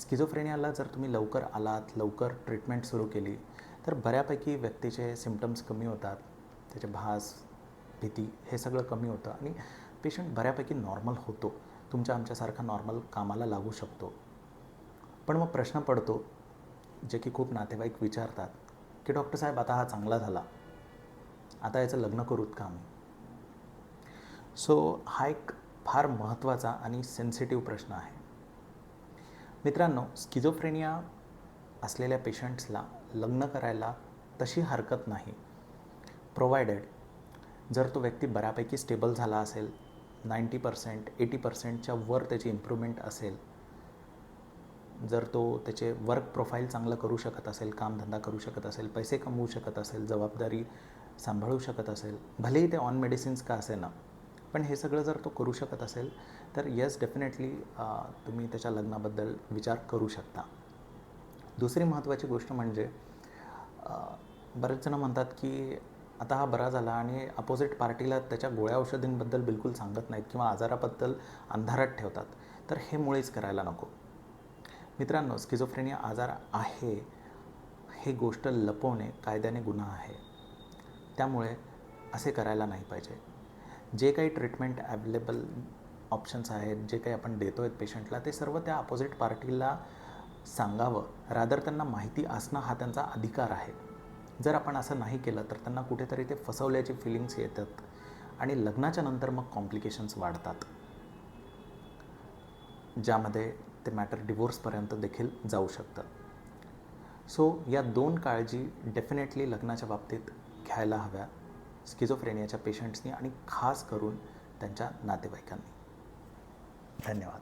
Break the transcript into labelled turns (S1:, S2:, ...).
S1: स्किझोफ्रेनियाला जर तुम्ही लवकर आलात लवकर ट्रीटमेंट सुरू केली तर बऱ्यापैकी व्यक्तीचे सिमटम्स कमी होतात. त्याचे भास भीती हे सगळं कमी होतं आणि पेशंट बऱ्यापैकी नॉर्मल होतो. तुमच्या आमच्यासारखा नॉर्मल कामाला लागू शकतो. पण मग प्रश्न पडतो जे की खूप नातेवाईक विचारतात की डॉक्टर साहेब आता हा चांगला झाला. आता याचं लग्न करूत का आम्ही? सो हा एक फार महत्त्वाचा आणि सेन्सिटिव्ह प्रश्न आहे. मित्रांनो स्किझोफ्रेनिया असलेल्या पेशंट्सला लग्न करायला तशी हरकत नाही. प्रोव्हायडेड जर तो व्यक्ती बऱ्यापैकी स्टेबल झाला असेल नाईंटी पर्सेंट एटी पर्सेंटच्या वर त्याची इम्प्रूव्हमेंट असेल जर तो त्याचे वर्क प्रोफाईल चांगलं करू शकत असेल कामधंदा करू शकत असेल पैसे कमवू शकत असेल जबाबदारी सांभाळू शकत असेल भलेही ते ऑन मेडिसिन्स का असे ना पण हे सगळं जर तो करू शकत असेल तर येस डेफिनेटली तुम्ही त्याच्या लग्नाबद्दल विचार करू शकता. दुसरी महत्त्वाची गोष्ट म्हणजे बरेच जण म्हणतात की आता हा बरा झाला आणि अपोजिट पार्टीला त्याच्या गोळ्या औषधींबद्दल बिलकुल सांगत नाहीत किंवा आजाराबद्दल अंधारात ठेवतात. तर हे मुळीच करायला नको. मित्रांनो स्किझोफ्रेनिया आजार आहे हे गोष्ट लपवणे कायद्याने गुन्हा आहे. त्यामुळे असे करायला नाही पाहिजे. जे काही ट्रीटमेंट ॲवेलेबल ऑप्शन्स आहेत जे काही आपण देतो आहेत पेशंटला ते सर्व त्या अपोजिट पार्टीला सांगावं. रादर त्यांना माहिती असणं हा त्यांचा अधिकार आहे. जर आपण असं नाही केलं तर त्यांना कुठेतरी ते फसवल्याची फिलिंग्स येतात आणि लग्नाच्या नंतर मग कॉम्प्लिकेशन्स वाढतात. ज्यामध्ये ते मॅटर डिवोर्सपर्यंत देखील जाऊ शकतं. सो या दोन काळजी डेफिनेटली लग्नाच्या बाबतीत घ्यायला हव्या. स्किझोफ्रेनियाच्या पेशंट्सनी आणि खास करून त्यांच्या नातेवाईकांनी. धन्यवाद.